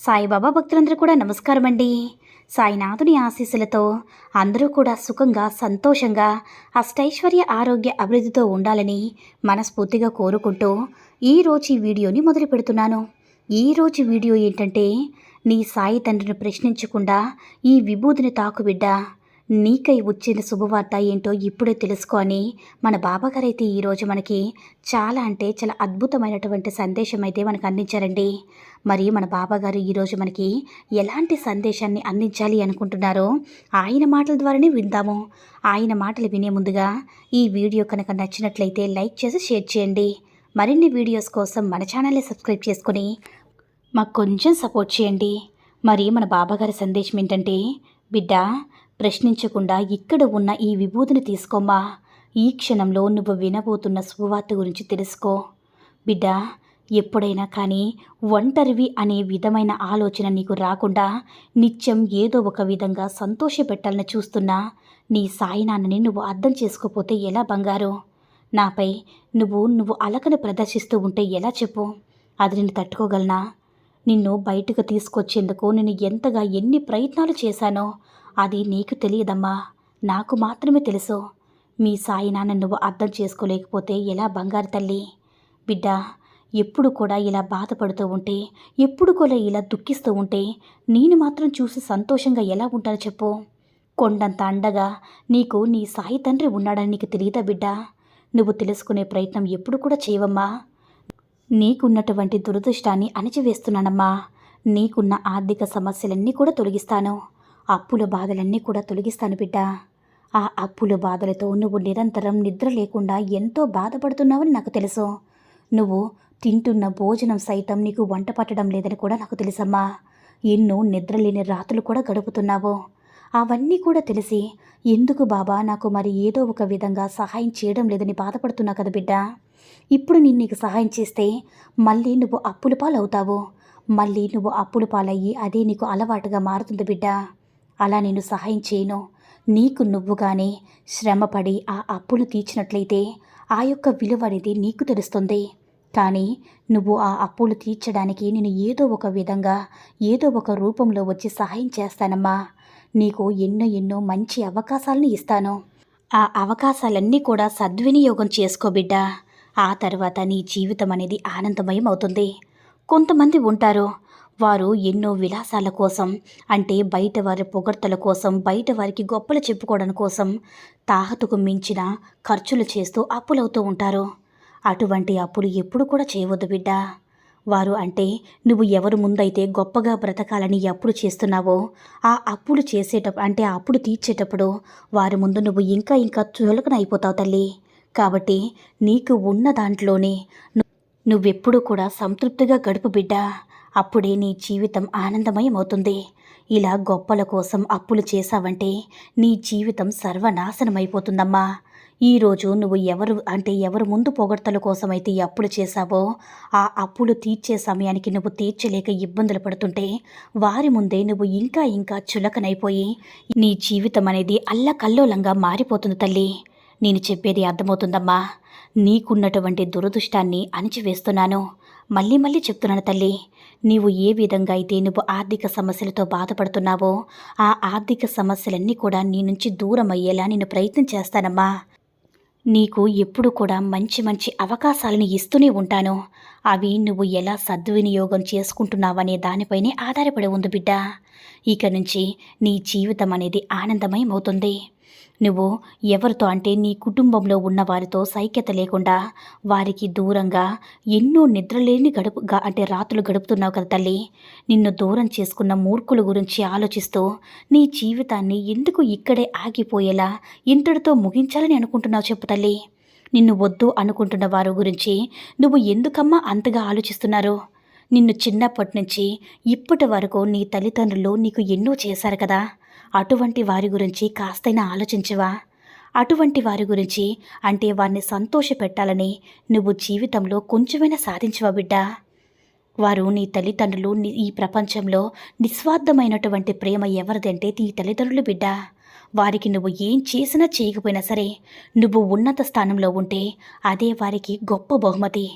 సాయిబాబా భక్తులందరూ కూడా నమస్కారం అండి సాయినాథుని ఆశీస్సులతో అందరూ కూడా సుఖంగా సంతోషంగా అష్టైశ్వర్య ఆరోగ్య అభివృద్ధితో ఉండాలని మనస్ఫూర్తిగా కోరుకుంటూ ఈరోజు ఈ వీడియోని మొదలు పెడుతున్నాను. ఈరోజు వీడియో ఏంటంటే నీ సాయి తండ్రిని ప్రశ్నించకుండా ఈ విభూతిని తాకుబిడ్డ నీకై వచ్చిన శుభవార్త ఏంటో ఇప్పుడే తెలుసుకొని మన బాబాగారైతే ఈరోజు మనకి చాలా అంటే చాలా అద్భుతమైనటువంటి సందేశం అయితే మనకు అందించారండి. మరి మన బాబాగారు ఈరోజు మనకి ఎలాంటి సందేశాన్ని అందించాలి అనుకుంటున్నారో ఆయన మాటల ద్వారానే విందాము. ఆయన మాటలు వినే ముందుగా ఈ వీడియో కనుక నచ్చినట్లయితే లైక్ చేసి షేర్ చేయండి. మరిన్ని వీడియోస్ కోసం మన ఛానల్ని సబ్స్క్రైబ్ చేసుకుని మాకు కొంచెం సపోర్ట్ చేయండి. మరి మన బాబాగారి సందేశం ఏంటంటే బిడ్డ ప్రశ్నించకుండా ఇక్కడ ఉన్న ఈ విభూతిని తీసుకోమ్మా. ఈ క్షణంలో నువ్వు వినబోతున్న శుభవార్త గురించి తెలుసుకో. బిడ్డ ఎప్పుడైనా కానీ ఒంటరివి అనే విధమైన ఆలోచన నీకు రాకుండా నిత్యం ఏదో ఒక విధంగా సంతోషపెట్టాలని చూస్తున్నా నీ సాయినాన్నని నువ్వు అర్థం చేసుకోపోతే ఎలా బంగారు? నాపై నువ్వు నువ్వు అలకను ప్రదర్శిస్తూ ఉంటే ఎలా చెప్పు? అది నేను తట్టుకోగలనా? నిన్ను బయటకు తీసుకొచ్చేందుకు నేను ఎంతగా ఎన్ని ప్రయత్నాలు చేశానో అది నీకు తెలియదమ్మా. నాకు మాత్రమే తెలుసు. మీ సాయి నాన్న నువ్వు అర్థం చేసుకోలేకపోతే ఎలా బంగారు తల్లి? బిడ్డ ఎప్పుడు కూడా ఇలా బాధపడుతూ ఉంటే ఎప్పుడు కూడా ఇలా దుఃఖిస్తూ ఉంటే నేను మాత్రం చూసి సంతోషంగా ఎలా ఉంటానో చెప్పు? కొండంత అండగా నీకు నీ సాయి తండ్రి ఉన్నాడని నీకు తెలియదా బిడ్డ? నువ్వు తెలుసుకునే ప్రయత్నం ఎప్పుడు కూడా చేయవమ్మా. నీకున్నటువంటి దురదృష్టాన్ని అణిచివేస్తున్నానమ్మా. నీకున్న ఆర్థిక సమస్యలన్నీ కూడా తొలగిస్తాను. అప్పుల బాధలన్నీ కూడా తొలగిస్తాను బిడ్డ. ఆ అప్పుల బాధలతో నువ్వు నిరంతరం నిద్ర లేకుండా ఎంతో బాధపడుతున్నావని నాకు తెలుసు. నువ్వు తింటున్న భోజనం సైతం నీకు వంట పట్టడం లేదని కూడా నాకు తెలుసమ్మా. ఎన్నో నిద్రలేని రాత్రులు కూడా గడుపుతున్నావు. అవన్నీ కూడా తెలిసి ఎందుకు బాబా నాకు మరి ఏదో ఒక విధంగా సహాయం చేయడం లేదని బాధపడుతున్నా కదా బిడ్డ. ఇప్పుడు నేను నీకు సహాయం చేస్తే మళ్ళీ నువ్వు అప్పుల పాలవుతావు. మళ్ళీ నువ్వు అప్పుల పాలయ్యి అదే నీకు అలవాటుగా మారుతుంది బిడ్డ. అలా నేను సహాయం చేయను. నీకు నువ్వుగానే శ్రమపడి ఆ అప్పులు తీర్చినట్లయితే ఆ యొక్క విలువ అనేది నీకు తెలుస్తుంది. కానీ నువ్వు ఆ అప్పులు తీర్చడానికి నేను ఏదో ఒక విధంగా ఏదో ఒక రూపంలో వచ్చి సహాయం చేస్తానమ్మా. నీకు ఎన్నో ఎన్నో మంచి అవకాశాలను ఇస్తాను. ఆ అవకాశాలన్నీ కూడా సద్వినియోగం చేసుకో బిడ్డ. ఆ తర్వాత నీ జీవితం అనేది ఆనందమయం అవుతుంది. కొంతమంది ఉంటారు వారు ఎన్నో విలాసాల కోసం అంటే బయట వారి పొగడ్తల కోసం బయట వారికి గొప్పలు చెప్పుకోవడం కోసం తాహతుకు మించిన ఖర్చులు చేస్తూ అప్పులవుతూ ఉంటారు. అటువంటి అప్పులు ఎప్పుడు కూడా చేయవద్దు బిడ్డ. వారు అంటే నువ్వు ఎవరు ముందైతే గొప్పగా బ్రతకాలని అప్పులు చేస్తున్నావో ఆ అప్పులు చేసేటప్పుడు అంటే ఆ అప్పులు తీర్చేటప్పుడు వారి ముందు నువ్వు ఇంకా ఇంకా చులకన అయిపోతావు తల్లి. కాబట్టి నీకు ఉన్న దాంట్లోనే ను- నువ్వెప్పుడు కూడా సంతృప్తిగా గడుపు బిడ్డా. అప్పుడే నీ జీవితం ఆనందమయం అవుతుంది ఇలా గొప్పల కోసం అప్పులు చేశావంటే నీ జీవితం సర్వనాశనమైపోతుందమ్మా. ఈరోజు నువ్వు ఎవరు అంటే ఎవరు ముందు పొగడ్తల కోసమైతే ఈ అప్పులు చేశావో ఆ అప్పులు తీర్చే సమయానికి నువ్వు తీర్చలేక ఇబ్బందులు పడుతుంటే వారి ముందే నువ్వు ఇంకా ఇంకా చులకనైపోయి నీ జీవితం అనేది అల్లకల్లోలంగా మారిపోతుంది తల్లి. నేను చెప్పేది అర్థమవుతుందమ్మా. నీకున్నటువంటి దురదృష్టాన్ని అణిచివేస్తున్నాను. మళ్ళీ మళ్ళీ చెప్తున్నాను తల్లి నీవు ఏ విధంగా అయితే నువ్వు ఆర్థిక సమస్యలతో బాధపడుతున్నావో ఆ ఆర్థిక సమస్యలన్నీ కూడా నీ నుంచి దూరం అయ్యేలా నేను ప్రయత్నం చేస్తానమ్మా. నీకు ఎప్పుడు కూడా మంచి మంచి అవకాశాలను ఇస్తూనే ఉంటాను. అవి నువ్వు ఎలా సద్వినియోగం చేసుకుంటున్నావనే దానిపైనే ఆధారపడి ఉంది బిడ్డ. ఇక నుంచి నీ జీవితం అనేది ఆనందమయం అవుతుంది నువ్వు ఎవరితో అంటే నీ కుటుంబంలో ఉన్న వారితో సైక్యత లేకుండా వారికి దూరంగా ఎన్నో నిద్రలేని గడుపు అంటే రాత్రులు గడుపుతున్నావు కదా తల్లి. నిన్ను దూరం చేసుకున్న మూర్ఖుల గురించి ఆలోచిస్తూ నీ జీవితాన్ని ఎందుకు ఇక్కడే ఆగిపోయేలా ఇంతటితో ముగించాలని అనుకుంటున్నావు చెప్పు తల్లి. నిన్ను వద్దు అనుకుంటున్న వారి గురించి నువ్వు ఎందుకమ్మా అంతగా ఆలోచిస్తున్నారు? నిన్ను చిన్నప్పటి నుంచి ఇప్పటి వరకు నీ తల్లిదండ్రులు నీకు ఎన్నో చేశారు కదా. అటువంటి వారి గురించి కాస్తైనా ఆలోచించవా? అటువంటి వారి గురించి అంటే వారిని సంతోషపెట్టాలని నువ్వు జీవితంలో కొంచెమైనా సాధించవా బిడ్డా? వారు నీ తల్లిదండ్రులు ఈ ప్రపంచంలో నిస్వార్థమైనటువంటి ప్రేమ ఎవరిదంటే నీ తల్లిదండ్రులు బిడ్డ. వారికి నువ్వు ఏం చేసినా చేయకపోయినా సరే నువ్వు ఉన్నత స్థానంలో ఉంటే అదే వారికి గొప్ప బహుమతి.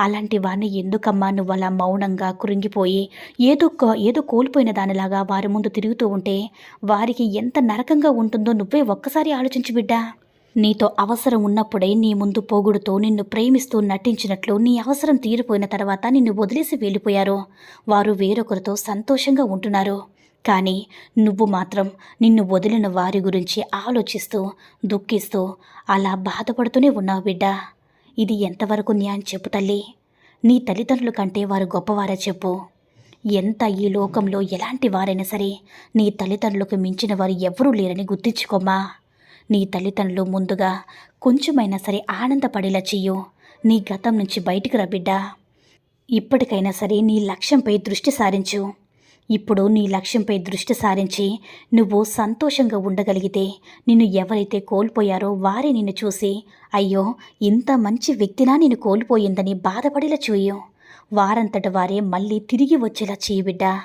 అలాంటి వారిని ఎందుకమ్మా నువ్వు అలా మౌనంగా కురింగిపోయి? ఏదో ఏదో కోల్పోయిన దానిలాగా వారి ముందు తిరుగుతూ ఉంటే వారికి ఎంత నరకంగా ఉంటుందో నువ్వే ఒక్కసారి ఆలోచించి బిడ్డా. నీతో అవసరం ఉన్నప్పుడే నీ ముందు పోగుడుతో నిన్ను ప్రేమిస్తూ నటించినట్లు నీ అవసరం తీరిపోయిన తర్వాత నిన్ను వదిలేసి వెళ్ళిపోయారు. వారు వేరొకరితో సంతోషంగా ఉంటున్నారు. కానీ నువ్వు మాత్రం నిన్ను వదిలిన వారి గురించి ఆలోచిస్తూ దుఃఖిస్తూ అలా బాధపడుతూనే ఉన్నావు బిడ్డా. ఇది ఎంతవరకు న్యాయం చెప్పు తల్లి. నీ తల్లిదండ్రుల కంటే వారు గొప్పవారా చెప్పు. ఎంత ఈ లోకంలో ఎలాంటి వారైనా సరే నీ తల్లిదండ్రులకు మించిన వారు ఎవరూ లేరని గుర్తించుకోమ్మా. నీ తల్లిదండ్రులు ముందుగా కొంచెమైనా సరే ఆనందపడేలా చెయ్యు. నీ గతం నుంచి బయటికి రా బిడ్డా. ఇప్పటికైనా సరే నీ లక్ష్యంపై దృష్టి సారించు. ఇప్పుడు నీ లక్ష్యంపై దృష్టి సారించి నువ్వు సంతోషంగా ఉండగలిగితే నిన్ను ఎవరైతే కోల్పోయారో వారే నిన్ను చూసి అయ్యో ఇంత మంచి వ్యక్తినా నేను కోల్పోయిందని బాధపడేలా చూయు. వారంతట వారే మళ్ళీ తిరిగి వచ్చేలా చేయి బిడ్డా.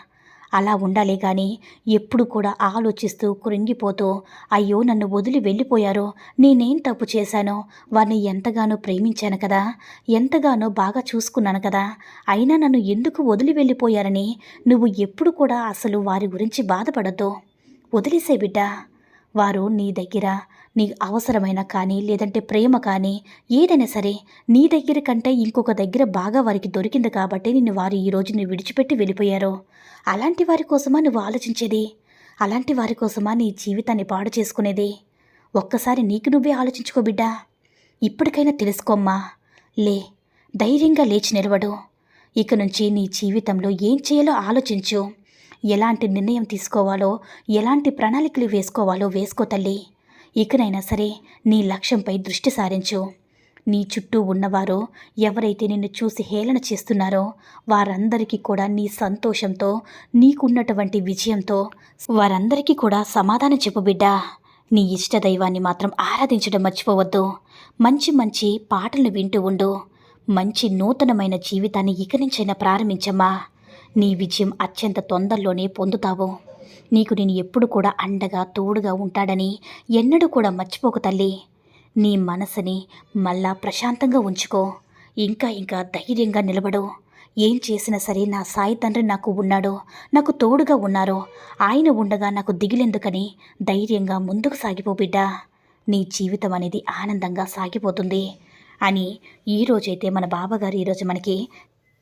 అలా ఉండాలి కానీ ఎప్పుడు కూడా ఆలోచిస్తూ కృంగిపోతూ అయ్యో నన్ను వదిలి వెళ్ళిపోయారో నేనేం తప్పు చేశానో వారిని ఎంతగానో ప్రేమించాను కదా ఎంతగానో బాగా చూసుకున్నాను కదా అయినా నన్ను ఎందుకు వదిలి వెళ్ళిపోయారని నువ్వు ఎప్పుడు కూడా అసలు వారి గురించి బాధపడద్దు. వదిలేసే బిడ్డ. వారు నీ దగ్గర నీ అవసరమైన కానీ లేదంటే ప్రేమ కానీ ఏదైనా సరే నీ దగ్గర కంటే ఇంకొక దగ్గర బాగా వారికి దొరికింది కాబట్టి నిన్ను వారు ఈ రోజు నువ్వు విడిచిపెట్టి వెళ్ళిపోయారు. అలాంటి వారి కోసమా నువ్వు ఆలోచించేది? అలాంటి వారి కోసమా నీ జీవితాన్ని పాడు చేసుకునేది? ఒక్కసారి నీకు నువ్వే ఆలోచించుకో బిడ్డా. ఇప్పటికైనా తెలుసుకోమ్మా లే ధైర్యంగా లేచి నిలవడు ఇక నుంచి నీ జీవితంలో ఏం చేయాలో ఆలోచించు. ఎలాంటి నిర్ణయం తీసుకోవాలో ఎలాంటి ప్రణాళికలు వేసుకోవాలో వేసుకో తల్లి. ఇకనైనా సరే నీ లక్ష్యంపై దృష్టి సారించు. నీ చుట్టూ ఉన్నవారు ఎవరైతే నిన్ను చూసి హేళన చేస్తున్నారో వారందరికీ కూడా నీ సంతోషంతో నీకున్నటువంటి విజయంతో వారందరికీ కూడా సమాధానం చెప్పు బిడ్డా. నీ ఇష్ట దైవాన్ని మాత్రం ఆరాధించడం మర్చిపోవద్దు. మంచి మంచి పాటలు వింటూ ఉండు. మంచి నూతనమైన జీవితాన్ని ఇక నుంచైనా ప్రారంభించమ్మా. నీ విజయం అత్యంత తొందరలోనే పొందుతావు. నీకు నేను ఎప్పుడు కూడా అండగా తోడుగా ఉంటాడని ఎన్నడూ కూడా మర్చిపోకు తల్లి. నీ మనసుని మళ్ళా ప్రశాంతంగా ఉంచుకో. ఇంకా ఇంకా ధైర్యంగా నిలబడు. ఏం చేసినా సరే నా సాయి తండ్రి నాకు ఉన్నాడో. నాకు తోడుగా ఉన్నారో. ఆయన ఉండగా నాకు దిగిలెందుకని ధైర్యంగా ముందుకు సాగిపో బిడ్డా. నీ జీవితం అనేది ఆనందంగా సాగిపోతుంది. అని ఈరోజైతే మన బాబాగారు ఈరోజు మనకి